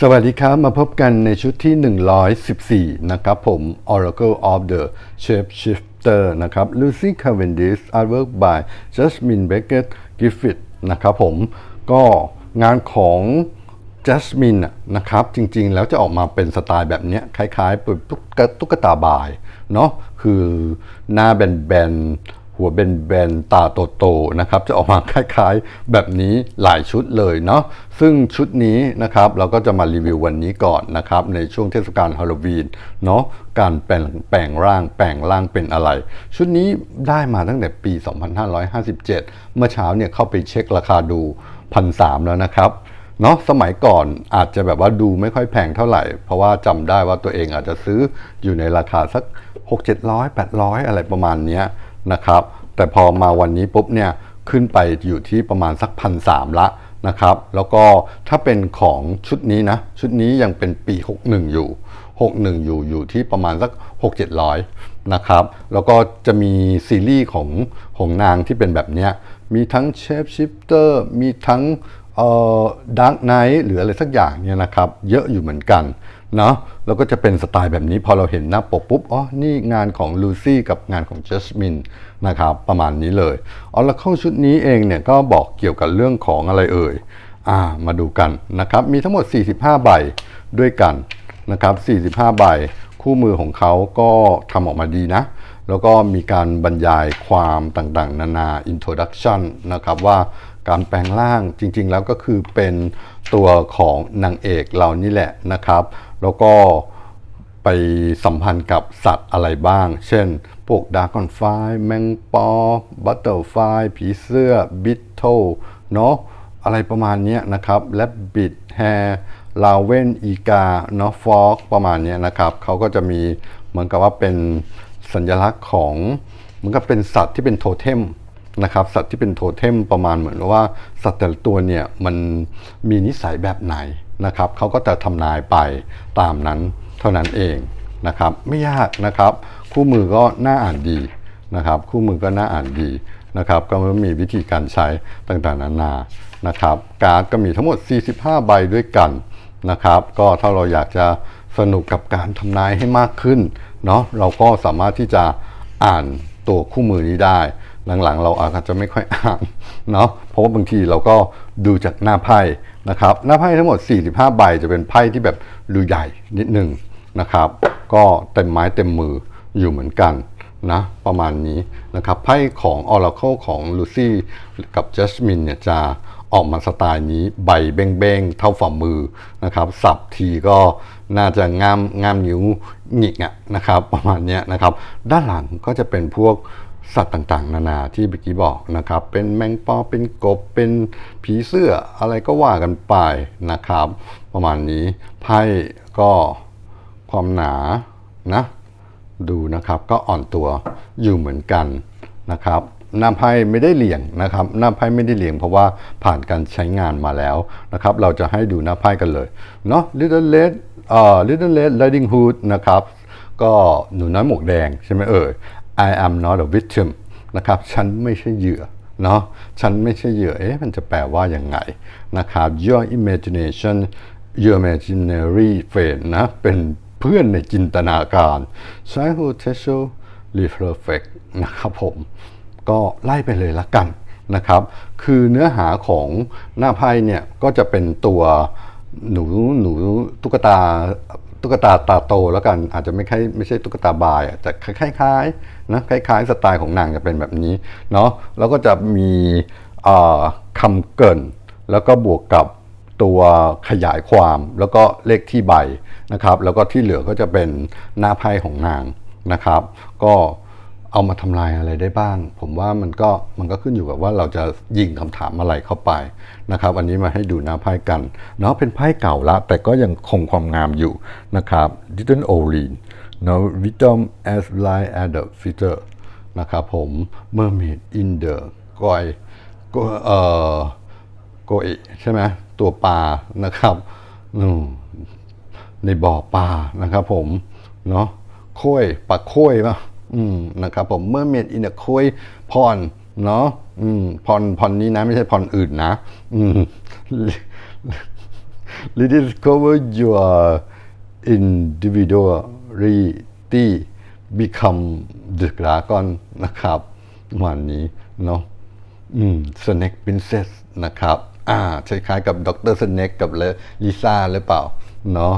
สวัสดีครับ มาพบกันในชุดที่ 114 นะครับผม Oracle of the Shapeshifter นะครับ Lucy Cavendish artwork by Jasmine Beckett Griffith นะครับผมก็งานของ Jasmine นะครับจริงๆ แล้วจะออกมาเป็นสไตล์แบบนี้คล้ายๆเป็นตุ๊กตุ๊กตาบายเนาะคือหน้าแบนๆ หัวเบนๆตาโตๆนะครับจะออกมาคล้ายๆ แบบนี้หลายชุดเลยเนาะซึ่งชุดนี้นะครับเราก็จะมารีวิววันนี้ก่อนนะครับในช่วงเทศกาลฮาโลวีนเนาะการแปลงแปลงร่างแปลงร่างเป็นอะไร ชุดนี้ได้มาตั้งแต่ปี 2557 เมื่อเช้าเนี่ยเข้าไปเช็คราคาดูพันสแล้วนะครับเนาะสมัยก่อนอาจจะแบบว่าดูไม่ค่อยแพงเท่าไหร่ เพราะว่าจำได้ว่าตัวเองอาจจะซื้ออยู่ในราคาสัก 6 700 800 อะไรประมาณเนี้ย นะครับ แต่พอมาวันนี้ปุ๊บเนี่ยขึ้นไปอยู่ที่ประมาณสักพันสามละนะครับ แล้วก็ถ้าเป็นของชุดนี้นะ ชุดนี้ยังเป็นปี 61 อยู่ 61 อยู่อยู่ที่ประมาณสัก 6 700 นะครับ แล้วก็จะมีซีรีส์ของของนางที่เป็นแบบเนี้ยมีทั้ง Shape Shifter มีทั้งเอ่อดักไนท์หรืออะไรสักอย่างเนี่ยนะครับ เยอะอยู่เหมือนกัน เนาะแล้วก็จะเป็นสไตล์แบบนี้พอเราเห็นหน้าปกปุ๊บ อ๋อ นี่งานของลูซี่กับงานของเจสมินนะครับประมาณนี้เลยเอแล้วเข้าชุดนี้เองเนี่ยก็บอกเกี่ยวกับเรื่องของอะไรเอ่ยอ่ามาดูกันนะครับมีทั้งหมด 45 ใบด้วยกันนะครับ45 ใบคู่มือของเขาก็ทำออกมาดีนะแล้วก็มีการบรรยายความต่างๆ นานา introduction นะครับว่าการแปลงร่างจริงๆแล้วก็คือเป็นตัวของนางเอกเรานี่แหละนะครับ แล้วก็ไปสัมพันธ์กับสัตว์อะไรบ้าง เช่น พวกดากอนไฟแมงปอ บัตเตอร์ไฟผีเสื้อ บิทเทิลเนาะอะไรประมาณนี้นะครับ และบิดแฮร์ลาเวนอีกาเนาะฟอกประมาณนี้นะครับเขาก็จะมีเหมือนกับว่าเป็นสัญลักษณ์ของเหมือนกับเป็นสัตว์ที่เป็นโทเทมนะครับสัตว์ที่เป็นโทเทมประมาณเหมือนว่าสัตว์แต่ละตัวเนี่ยมันมีนิสัยแบบไหน นะครับเขาก็จะทำนายไปตามนั้นเท่านั้นเองนะครับไม่ยากนะครับคู่มือก็น่าอ่านดีนะครับคู่มือก็น่าอ่านดีนะครับก็มีวิธีการใช้ต่างๆนานานะครับการ์ดก็มีทั้งหมด 45 ใบด้วยกันนะครับก็ถ้าเราอยากจะสนุกกับการทำนายให้มากขึ้นเนาะเราก็สามารถที่จะอ่านตัวคู่มือนี้ได้ หลังๆ เราอาจจะไม่ค่อยอ่านเนาะเพราะว่าบางทีเราก็ดูจากหน้าไพ่ นะครับหน้าไพ่ทั้งหมด 45 ใบจะเป็นไพ่ที่แบบดูใหญ่นิดนึงนะครับ ก็เต็มไม้เต็มมืออยู่เหมือนกันนะประมาณนี้นะครับไพ่ของ Oracle ของ Lucy กับ Jasmine เนี่ยจะออกมาสไตล์นี้ใบเบ้งๆ เท่าฝ่ามือนะครับ สับทีก็น่าจะงามงามนิ้วหงิกอะนะครับ ประมาณนี้นะครับ ด้านหลังก็จะเป็นพวก สัตว์ต่างๆ นานาที่เมื่อกี้บอกนะครับ เป็นแมงปอเป็นกบเป็นผีเสื้ออะไรก็ว่ากันไปนะครับ ประมาณนี้ไพ่ก็ความหนานะดูนะครับก็อ่อนตัวอยู่เหมือนกันนะครับหน้าไพ่ไม่ได้เหลี่ยงนะครับ หน้าไพ่ไม่ได้เหลี่ยงเพราะว่าผ่านการใช้งานมาแล้วนะครับ เราจะให้ดูหน้าไพ่กันเลยเนาะ Little Red เอ่อ Little Red Riding Hood นะครับ ก็หนูน้อยหมวกแดงใช่ไหมเอ่ย I am not a victim นะครับ ฉันไม่ใช่เหยื่อเนาะ ฉันไม่ใช่เหยื่อ เอ๊ะ มันจะแปลว่าอย่างไงนะครับ Your imagination your imaginary friend นะ เป็นเพื่อนในจินตนาการ childhood t e s ual reflect นะครับผม ก็ไล่ไปเลยละกันนะครับ คือเนื้อหาของหน้าไพ่เนี่ย ก็จะเป็นตัวหนูหนูตุ๊กตา ตุ๊กตาตาโตแล้วกันอาจจะไม่ใช่ไม่ใช่ตุ๊กตาบายอะแต่คล้ายๆนะคล้ายๆ สไตล์ของนางจะเป็นแบบนี้เนาะแล้วก็จะมีคำเกินแล้วก็บวกกับตัวขยายความแล้วก็เลขที่ใบนะครับ แล้วก็ที่เหลือก็จะเป็นหน้าไพ่ของนางนะครับ ก็ เอามาทำลายอะไรได้บ้าง ผมว่ามันก็มันก็ขึ้นอยู่กับว่าเราจะยิงคำถามอะไรเข้าไปนะครับ อันนี้มาให้ดูหน้าไพ่กันเนาะเป็นไพ่เก่าละ แต่ก็ยังคงความงามอยู่นะครับ Didn't o l i n เนาะ Wisdom as light as the feather นะครับผม Mermaid in the กอยก็เอ่อโกเอใช่ไหมตัวปลานะครับในบ่อปลานะครับผมเนาะโค้ยปลาโค้ยป่ะ อืมนะครับผมเมื่อเมดอินเดโค้ยพรเนาะอืมพรพรนี้นะไม่ใช่พรอื่นนะอืม rediscover your individuality become the dragon นะครับประมาณนี้เนาะอืม Snake Princess นะครับ อ่าคล้ายๆกับดรสเน็กกับเลลิซ่าหรือเปล่า เนาะ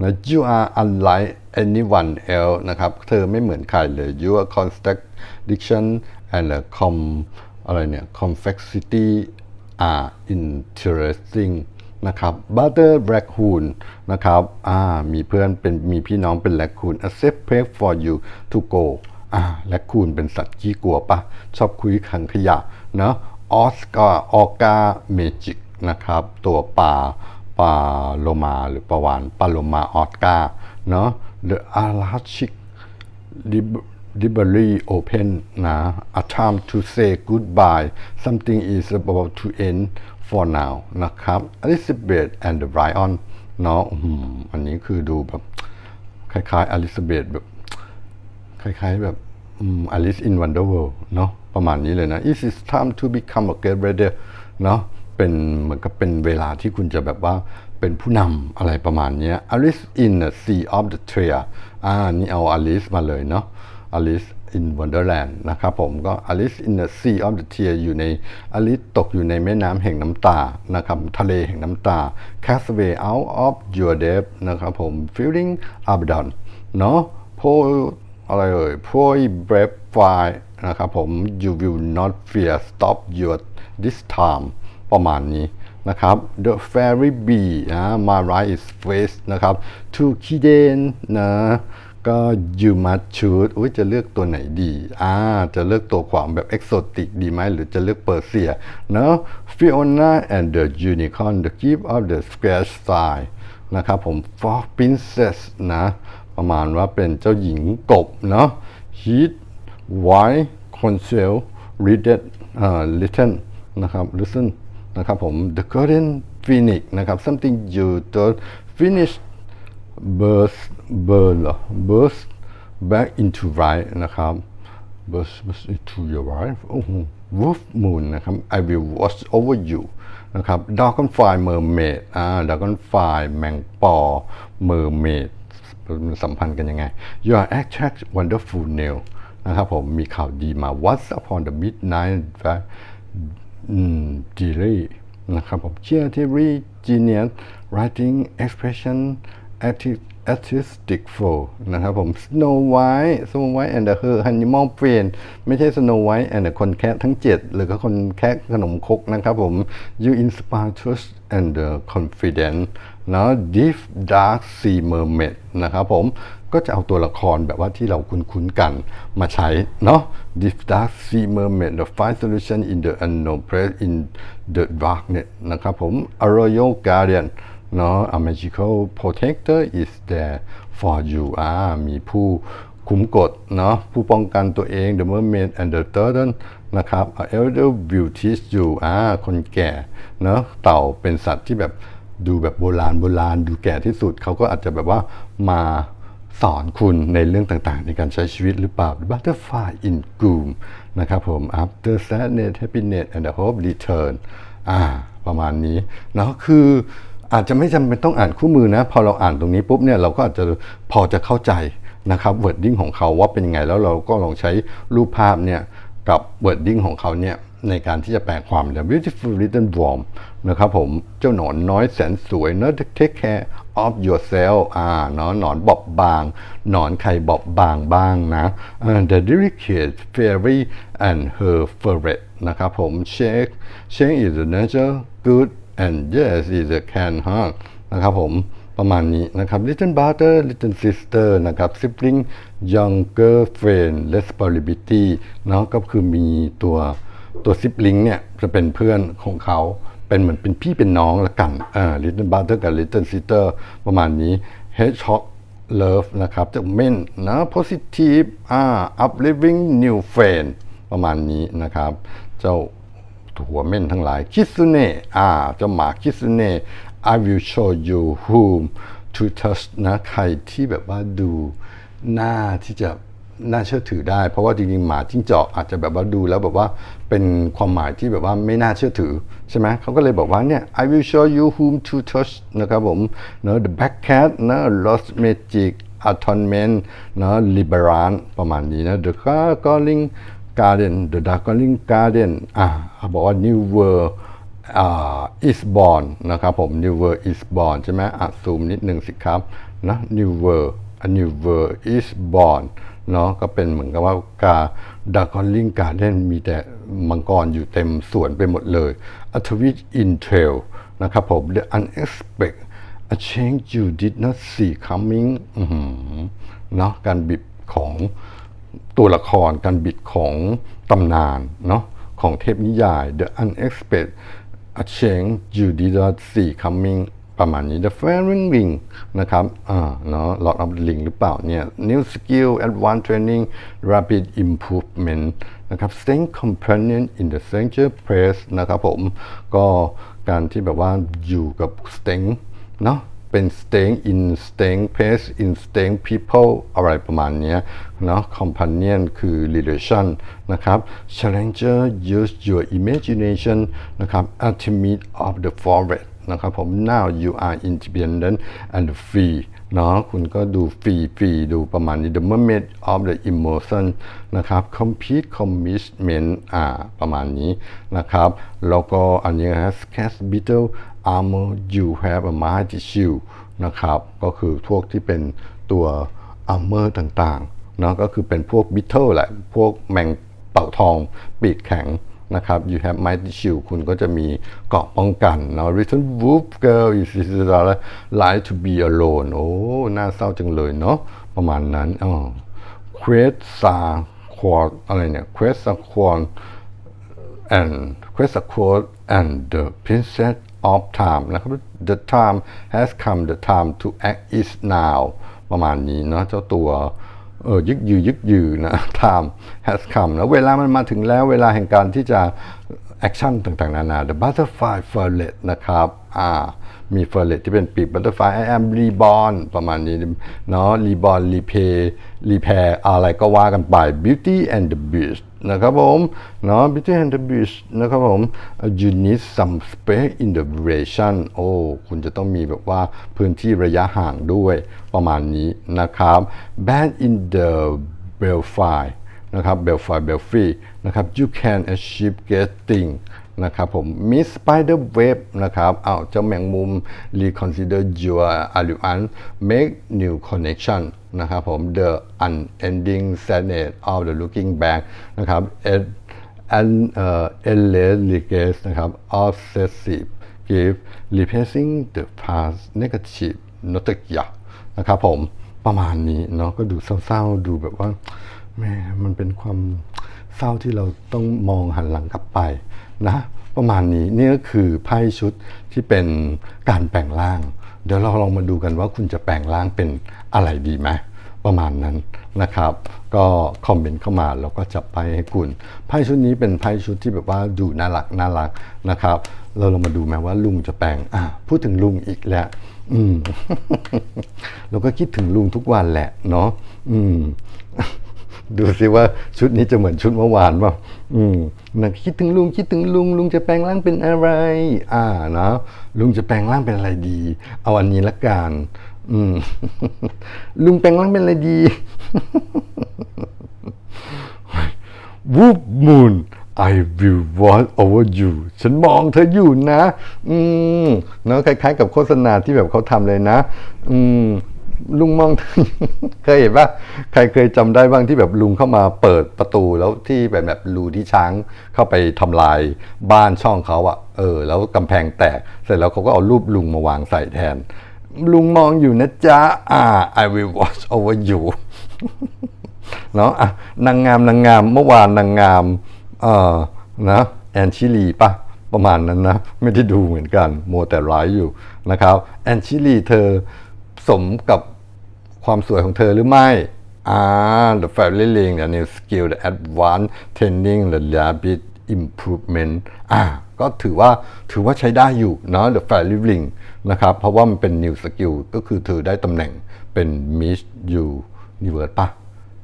นะ you are unlike anyone else นะครับ เธอไม่เหมือนใครเลย your contradiction and the com อะไรเนี่ย complexity are interesting นะครับ butter raccoon นะครับอ่ามีเพื่อนเป็นมีพี่น้องเป็น raccoon a safe place for you to go อ่า raccoon เป็นสัตว์ขี้กลัวปะชอบคุยขังขยะเนอะออสกาออกาเมจิกนะครับ ตัวปลา ปาโลมาหรือปาวานปาโลมาออสกาเนาะ The Arachnic Library Open นะ A time to say goodbye something is about to end for now นะครับ Elizabeth and the Lion เนาะอันนี้คือดูแบบ คล้ายๆอลิซาเบธแบบ คล้ายๆแบบอลิซอินวันเดอร์เวิลด์เนาะประมาณนี้เลยนะ It is time to become a great leader เนาะ เป็นเหมือนกับเป็นเวลาที่คุณจะแบบว่าเป็นผู้นำอะไรประมาณนี้ Alice in the Sea of the Tear อ่านี่เอา Alice มาเลยเนาะ Alice in Wonderland นะครับผมก็ Alice in the Sea of the Tear อยู่ใน Alice ตกอยู่ในแม่น้ำแห่งน้ำตานะครับทะเลแห่งน้ำตา Castaway out of your depth นะครับผม Feeling Abaddon เนาะ Pull อะไรเอ่ย Pull brave fire นะครับผม You will not fear stop your this time ประมาณนี้นะครับ The fairy bee นะ My right is face นะครับ To kiden นะก็ you must choose อุ้ยจะเลือกตัวไหนดีอ่าจะเลือกตัวขวางแบบเอกโซติกดีไหมหรือจะเลือกเปอร์เซียเนอะ Fiona and the unicorn the gift of the square side นะครับผม Frog princess นะประมาณว่าเป็นเจ้าหญิงกบเนาะ Heat White Console Readed อ่า Listen นะครับ Listen นะครับผม The Golden Phoenix นะครับ Something you don't finish burst burn หรอ burst back into light นะครับ burst burst into your life โอ้โห wolf moon นะครับ I will watch over you นะครับ dragonfly mermaid อ่า dragonfly แมงปอ mermaid มันสัมพันธ์กันยังไง Your attract wonderful nail นะครับผมมีข่าวดีมา What's upon the midnight drive อืม delay นะครับผม creatively genius writing expression arti- artistic flow นะครับผม Snow White Snow White and the her animal friend ไม่ใช่ Snow White and the คนแคะทั้ง 7 หรือก็คนแคะขนมคกนะครับผม You inspire trust and the confidence นะ Deep Dark Sea Mermaid นะครับผม ก็จะเอาตัวละครแบบว่าที่เราคุ้นๆกันมาใช้เนาะ Deep Dark Sea Mermaid the find solution in the unknown place in the darkness นะครับผม A Royal Guardian เนาะ A magical protector is there for you อ่ามีผู้คุ้มกฎเนาะผู้ป้องกันตัวเอง The mermaid and the turtle นะครับ A elder will teach you อ่าคนแก่เนาะเต่าเป็นสัตว์ที่แบบดูแบบโบราณโบราณดูแก่ที่สุดเขาก็อาจจะแบบว่ามา สอนคุณในเรื่องต่างๆ ในการใช้ชีวิตหรือเปล่า Butterfly in Gloom นะครับผม After Sadness Happiness and the Hope Return อ่า ประมาณนี้เนาะคืออาจจะไม่จำเป็นต้องอ่านคู่มือนะ พอเราอ่านตรงนี้ปุ๊บเนี่ยเราก็อาจจะพอจะเข้าใจนะครับ wording ของเขาว่าเป็นยังไงแล้วเราก็ลองใช้รูปภาพเนี่ยกับ wording ของเขาเนี่ยในการที่จะแปลความเนี่ย beautiful little worm นะครับผมเจ้าหนอนน้อยแสนสวย นะ take care of yourself อ่าเนาะหนอนบอบบาง หนอนใครบอบบางบ้างนะ the delicate fairy and her ferret นะครับผม shake shake is a nature good and yes is a can hurt นะครับผมประมาณนี้นะครับ little brother little sister นะครับ sibling younger friend responsibility เนาะก็คือมีตัวตัวซิปลิงเนี่ยจะเป็นเพื่อนของเขา เป็นเหมือนเป็นพี่เป็นน้องละกันอ่า little brother กับ little sister ประมาณนี้ hedgehog love นะครับจาเม่นนะ positive อ่า uplifting new friend ประมาณนี้นะครับ เจ้าหัวเม่นทั้งหลายคิสุเนะอ่าเจ้าหมาคิสุเนะ I will show you whom to touch นะใครที่แบบว่าดูหน้าที่จะ น่าเชื่อถือได้ เพราะว่าจริงๆหมาจิ้งจอกอาจจะแบบว่าดูแล้วแบบว่าเป็นความหมายที่แบบว่าไม่น่าเชื่อถือใช่ไหมเขาก็เลยบอกว่าเนี่ย I will show you whom to touch นะครับผมเนอะ the black cat นะ lost magic atonement นะ liberant ประมาณนี้นะ the gargoyling garden the gargoyling garden อะเขาบอกว่า new world อ่า is born นะครับผม new world is born ใช่ไหมอะซูมนิดหนึ่งสิครับนะ new world a new world is born เนาะก็เป็นเหมือนกับว่ากาดากอนลิงการ์เดนมีแต่มังกรอยู่เต็มสวนไปหมดเลย a twist in trail นะครับผม the unexpected a change you did not see coming เนาะการบิดของตัวละครการบิดของตำนานเนาะของเทพนิยาย the unexpected a change you did not see coming ประมาณนี้ the fairing ring นะครับอ่าเนาะ Lord of the Ring หรือเปล่าเนี่ย new skill advanced training rapid improvement นะครับ staying companion in the stranger place นะครับผม ก็การที่แบบว่าอยู่กับ staying เนาะเป็น staying in staying place in staying people อะไรประมาณนี้เนาะ companion คือ relation นะครับ challenger use your imagination นะครับ ultimate of the forest นะครับผม now you are independent and free เนาะคุณก็ดูฟรีฟรีดูประมาณนี้ the moment of the emotion นะครับ complete commitment อ่าประมาณนี้นะครับ แล้วก็อันนี้นะ cast battle armor you have a mighty shield นะครับ ก็คือพวกที่เป็นตัว armor ต่างๆเนาะก็คือเป็นพวก beetle แหละ พวกแมงเต่าทองปีกแข็ง นะครับ you have my shield คุณก็จะมีเกราะป้องกันเนาะ return wolf girl is like to be alone โอ้ น่าเศร้าจังเลยเนาะประมาณนั้นอ๋อ quest sa quad อะไรเนี่ย quest sa quad and quest sa quad and the princess of time นะครับ the time has come the time to act is now ประมาณนี้เนาะเจ้าตัว เออยึกยือยึกยือนะ time has come นะเวลามันมาถึงแล้วเวลาแห่งการที่จะแอคชั่นต่างๆ นานา the butterfly ferret นะครับอ่ามี ferret ที่เป็นปีก butterfly I am reborn ประมาณนี้เนาะ reborn repair repair อะไรก็ว่ากันไป beauty and the beast นะครับผมเนาะ beauty and the beast นะครับผม you need some space in the duration โอ้คุณจะต้องมีแบบว่าพื้นที่ระยะห่างด้วยประมาณนี้นะครับ band in the Bell Fi นะครับ belfry belfry นะครับ you can achieve getting นะครับผม miss spider web นะครับเอาเจ้าแมงมุม reconsider your alliance make new connection นะครับผม the unending sadness of the looking back นะครับ and and uh, endless regrets นะครับ obsessive grief replacing the past negative nostalgia นะครับผมประมาณนี้เนาะก็ดูเศร้าๆ ดูแบบว่าแม่มันเป็นความเศร้าที่เราต้องมองหันหลังกลับไป นะประมาณนี้นี่ก็คือไพ่ชุดที่เป็นการแปลงร่าง เดี๋ยวเราลองมาดูกันว่าคุณจะแปลงร่างเป็นอะไรดีไหมประมาณนั้นนะครับ ก็คอมเมนต์เข้ามาแล้วก็จับไปให้คุณไพ่ชุดนี้เป็นไพ่ชุดที่แบบว่าดูน่ารักน่ารักนะครับ เราลองมาดูไหมว่าลุงจะแปลงอะพูดถึงลุงอีกแล้ว อืมเราก็คิดถึงลุงทุกวันแหละเนาะอืม ดูสิว่าชุดนี้จะเหมือนชุดเมื่อวานป่ะอืมนะคิดถึงลุงคิดถึงลุง ลุงจะแปลงร่างเป็นอะไร อ่าเนาะลุงจะแปลงร่างเป็นอะไรดี เอาอันนี้ละกันอืมลุงแปลงร่างเป็นอะไรดีวูบมูน I will watch over you ฉันมองเธออยู่นะ อืมเนาะคล้ายๆ กับโฆษณาที่แบบเขาทำเลยนะ อืม ลุงมอง เคยเห็นปะใครเคยจำได้บ้างที่แบบลุงเข้ามาเปิดประตูแล้วที่แบบแบบรูที่ช้างเข้าไปทำลายบ้านช่องเขาอะเออ แล้วกำแพงแตก เสร็จแล้วเขาก็เอารูปลุงมาวางใส่แทน ลุงมองอยู่นะจ๊ะอ่า I will watch over you เนาะอะนางงามนางงามเมื่อวานนางงามเอ่อนะแอนชิลีปะประมาณนั้นนะ ไม่ได้ดูเหมือนกันโมวแต่ร้ายอยู่นะครับ แอนชิลีเธอสมกับ ความสวยของเธอหรือไม่อ่า the family link the new skill the advanced training the rapid improvement อ่าก็ถือว่าถือว่าใช้ได้อยู่เนาะ the family link นะครับ เพราะว่ามันเป็น new skill ก็คือเธอได้ตำแหน่งเป็น Miss Universe ปะ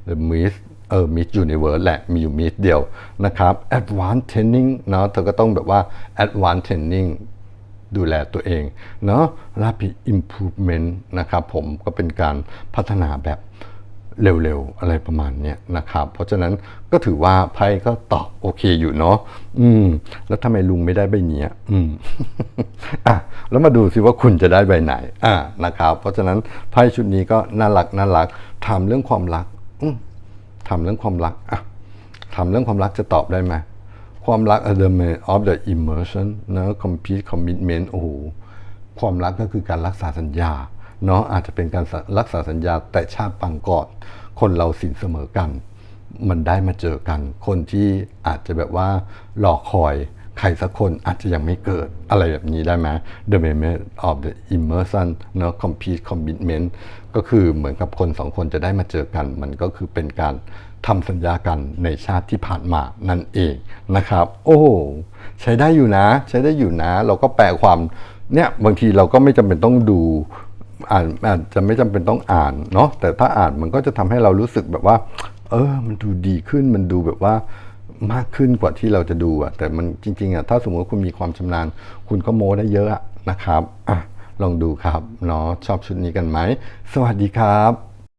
The Miss เออ Miss Universe แหละ มีอยู่ Miss เดียวนะครับ Advanced Training เนาะเธอก็ต้องแบบว่า Advanced Training ดูแลตัวเองเนาะ Rapid Improvement นะครับผมก็เป็นการพัฒนาแบบเร็วๆ อะไรประมาณเนี้ยนะครับ เพราะฉะนั้นก็ถือว่าไพ่ก็ตอบโอเคอยู่เนาะอืม แล้วทำไมลุงไม่ได้ใบเนี้ย อืมอะแล้วมาดูสิว่าคุณจะได้ใบไหน อ่านะครับ เพราะฉะนั้นไพ่ชุดนี้ก็น่ารักน่ารักถามเรื่องความรัก อืมถามเรื่องความรักอะถามเรื่องความรักจะตอบได้ไหม ความรัก a the man of the immersion นะ complete commitment โอ้โหความรักก็คือการรักษาสัญญาเนาะอาจจะเป็นการรักษาสัญญาแต่ชาติปังก่อนคนเราสินเสมอกัน มันได้มาเจอกัน คนที่อาจจะแบบว่ารอคอยใครสักคนอาจจะยังไม่เกิดอะไรแบบนี้ได้ไหม The moment of the immersion เนาะ complete commitment ก็คือเหมือนกับคนสองคนจะได้มาเจอกัน มันก็คือเป็นการทำสัญญากันในชาติที่ผ่านมานั่นเองนะครับ โอ้ใช้ได้อยู่นะ ใช้ได้อยู่นะ เราก็แปลความเนี่ยบางทีเราก็ไม่จำเป็นต้องดูอ่านอาจจะไม่จำเป็นต้องอ่านเนาะแต่ถ้าอ่านมันก็จะทำให้เรารู้สึกแบบว่า เออ มันดูดีขึ้นมันดูแบบว่ามากขึ้นกว่าที่เราจะดูอะแต่มันจริงๆอะถ้าสมมติว่าคุณมีความชำนาญ คุณก็โม้ได้เยอะอะนะครับอะ ลองดูครับเนาะชอบชุดนี้กันไหม สวัสดีครับ